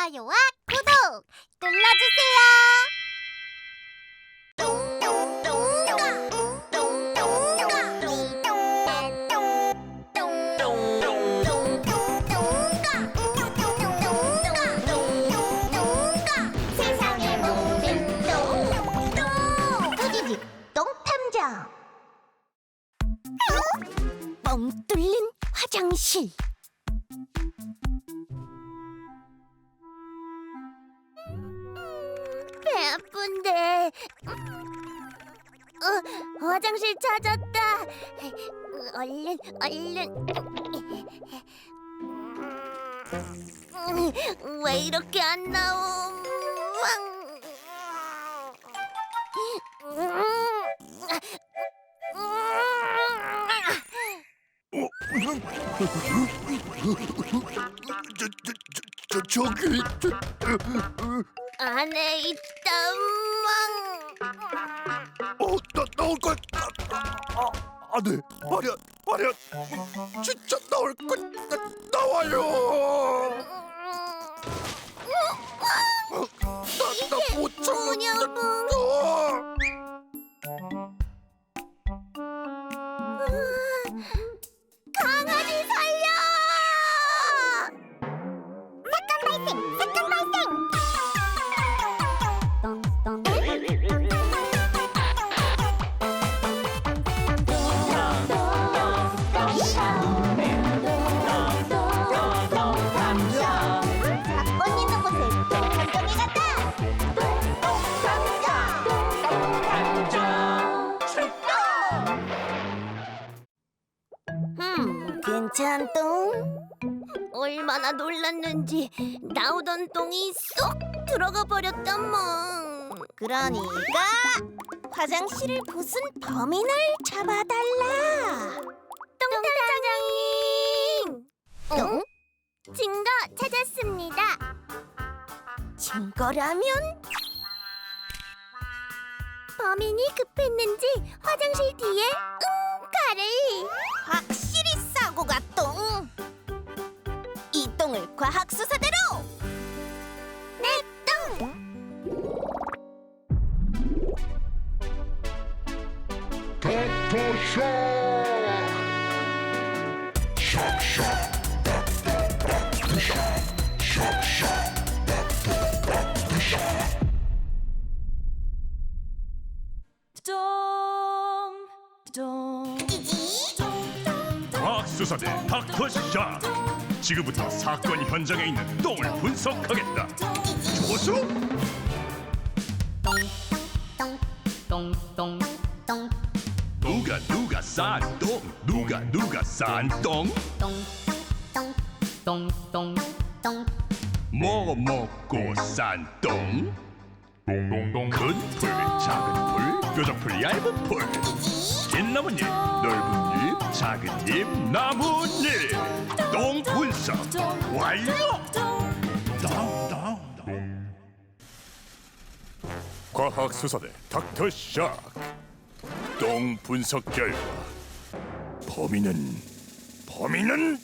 좋아요와 구독 눌러주세요. 세상의 모든 똥똥 뚜디디 똥탐정 뻥 뚫린 화장실 어, 화장실 찾았다. 얼른 얼른. 왜 이렇게 안 나옴? 저, 저, 저, 저, 저기 안에 있다. 망 어, 나 나올 것 아, 아, 안돼 마련 마련 진짜 나올 것 나, 나와요. 나 나못 뭐냐고. 괜찮똥. 얼마나 놀랐는지 나오던 똥이 쏙 들어가 버렸단 멍. 그러니까 화장실을 부순 범인을 잡아달라. 똥탐정님. 똥? 증거 찾았습니다. 증거라면? 범인이 급했는지 화장실 뒤에 과학수사대 닥터샤 지금부터 사건 현장에 있는 똥을 분석하겠다. 조수? 똥 똥 누가 누가 싼똥 누가 누가 싼똥 똥똥똥똥. 뭐 먹고 싼똥 큰 풀, 작은 풀, 뾰족풀, 얇은 풀. 긴 나뭇잎, 넓은 잎, 작은 잎, 나뭇잎. 똥 분석 완료! 과학수사대 닥터 샤똥 분석 결과 범인은 범인은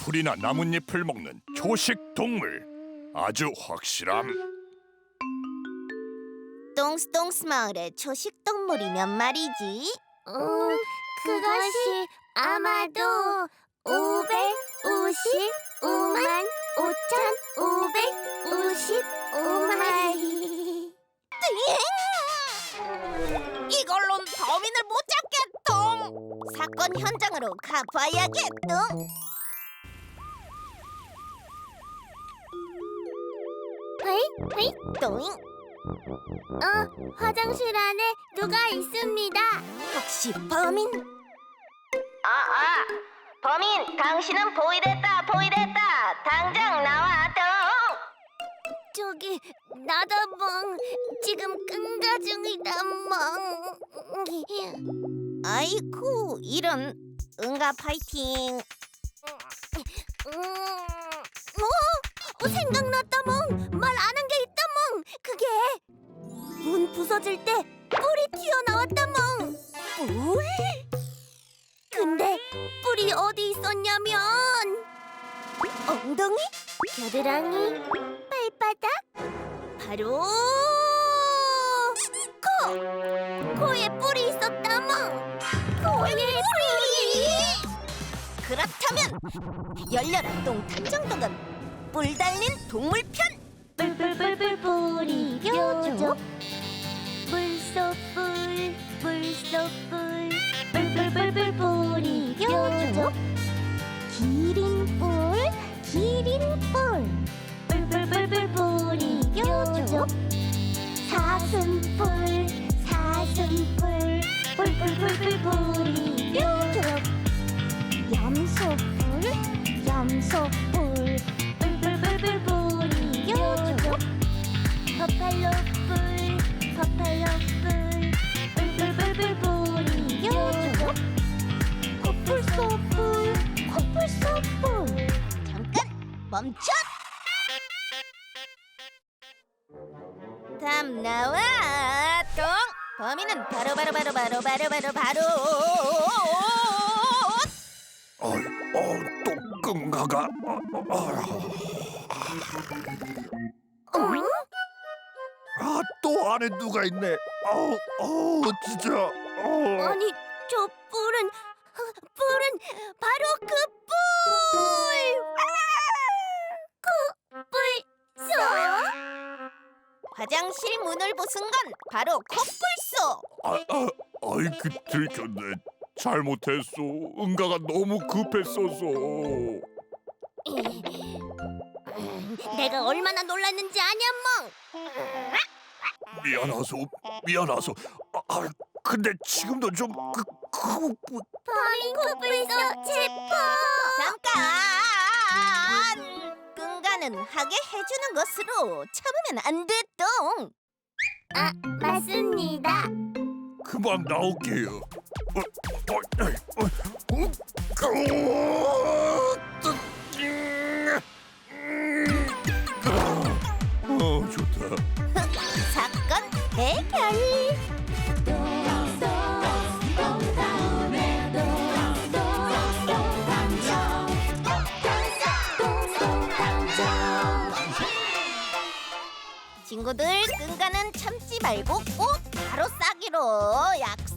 풀이나 나뭇잎을 먹는 초식 동물 아주 확실함 똥스똥스 마을의 초식 동물이면 말이지. 음, 그것이 아마도 555만 5,555마리. 이걸론 범인을 못 잡겠동. 사건 현장으로 가봐야겠동. 헤이 헤이 똥. 어, 화장실 안에 누가 있습니다. 혹시 범인? 아, 아, 범인, 당신은 보이랬다, 보이랬다. 당장 나와, 똥. 저기 나다 멍 지금 끈가 중이다 멍. 아이쿠 이런 응가 파이팅. 음, 어? 어, 생각났다 멍. 말 안 한 게 있다 멍. 그게 문 부서질 때 뿔이 튀어나왔다 멍. 뿔? 근데 뿔이 어디 있었냐면 엉덩이? 겨드랑이, 바로 코! 코에 뿔이 있었다몽! 코에 뿔이! 그렇다면 열려라 똥 탐정동은 뿔 달린 동물 편! 뿔뿔뿔뿔 뿔이 껴줘 물속 뿔 물속 뿔 뿔뿔뿔뿔 뿔이 껴줘 기린 뿔 기린 뿔 껴줘 사슴 뿔 사슴 뿔 뿔뿔뿔뿔 뿔이 껴줘 염소 뿔 염소 뿔 뿔뿔뿔뿔 뿔이 껴줘 버팔로 뿔 버팔로 뿔 뿔뿔뿔뿔 뿔이 껴줘 코뿔소 뿔 코뿔소 뿔. 잠깐 멈춰 다음 나와 똥 범인은 바로 바로 바로 바로 바로 바로 바로 어, 어, 또 끙가가. 어? 아, 또 안에 누가 있네. 어우, 어우, 진짜. 어. 아니 저 뿔은 뿔은 바로 그 화장실 문을 부순 건 바로 코뿔소! 아, 아, 아이 그 들켰네. 잘못했어. 응가가 너무 급했어서. 내가 얼마나 놀랐는지 아냐 멍! 미안하소, 미안하소. 아, 아, 근데 지금도 좀 그, 그, 그, 범인 코뿔소 하게 해주는 것으로 참으면 안 돼, 똥! 아, 맞습니다. 그만 나올게요. 어, 어, 어, 어, 어, 친구들 끈가는 참지 말고 꼭 바로 싸기로 약속.